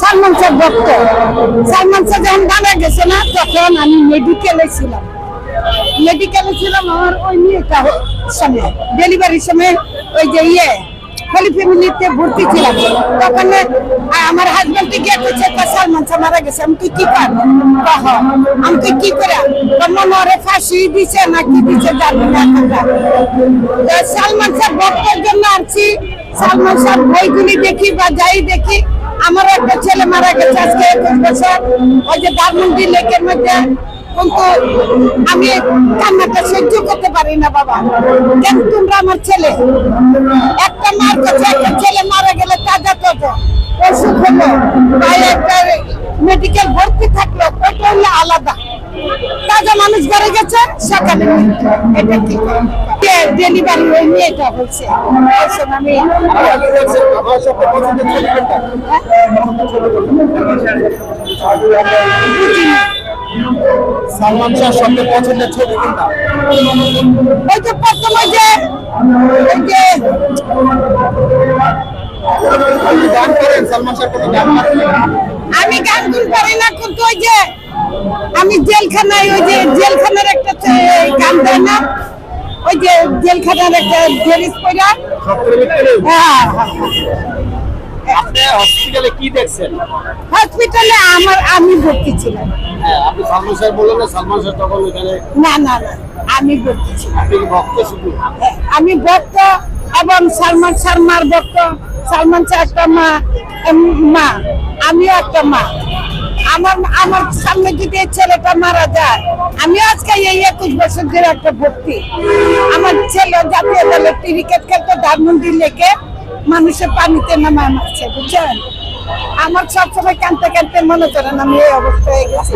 সালমান শাহ ভক্ত। সালমান শাহ যখন মারা গেছে না তখন আমি মেডিকেলে ছিলাম। মেডিকেলে ছিলাম আমার ওই মেয়েটা সময় ডেলিভারির সময় ওই যে ইয়ে ভর্তি ছিলাম। তখন আমার সালমান শাহ মারা গেছে। কি কর? দিছে না দিছে সালমান ভক্তের জন্য আসছি। সালমান শাহ বইগুলি দেখি বা যাই দেখি আমার একটা ছেলে মারা গেছে আজকে একুশ বছর। ওই যে ধানমন্ডি লেকের মধ্যে। কিন্তু আমি কান্নাটা সহ্য করতে পারি না, বাবা। কেন তোমরা আমার ছেলে? একটা মার কাছে একটা ছেলে মারা গেলে তাজা তাজা। অসুখ হলো। একটা মেডিকেল ভর্তি থাকল। ওটা হলো আলাদা। তাজা মানুষ ঘরে গেছে মৃত্যু। এটা কি ডেলিভারি ওই মেয়েটা ওইসব আমি? সালমান শাহ সবচেয়ে পছন্দের ছবি কোনটা ওই যে প্রথমে যে ওই যে আপনি গান করেন সালমান শাহ কোনো গান আমি গান গুন পারি না কিন্তু ওই যে আমি জেলখানায় ওই যে জেলখানার একটা গান দেয় না? ওই যে জেলখানার একটা ড্রেস পরা হ্যাঁ। হসপিটালে কি দেখছেন? হসপিটালে আমার আমি ভর্তি ছিলাম। হ্যাঁ আপনি সালমান শাহ বললেন না সালমান তখন না না না আমি ভর্তি ছিলাম। আপনি ভক্ত শুধু? আমি ভক্ত এবং সালমান শর্মার ভক্ত। সালমান শাহ একটা মা মা আমিও একটা মা। আমার আমার সামনে যদি ছেলেটা মারা যায় আমি আজকে এই একুশ বছর ধরে একটা ভক্তি। আমার ছেলে জাতীয় দলের ক্রিকেট খেলতে, ধানমন্ডি লেগে মানুষের পানিতে নামায় মারছে, বুঝছেন? আমার সবসময় কানতে কানতে মনে করেন আমি এই অবস্থায় গেছি।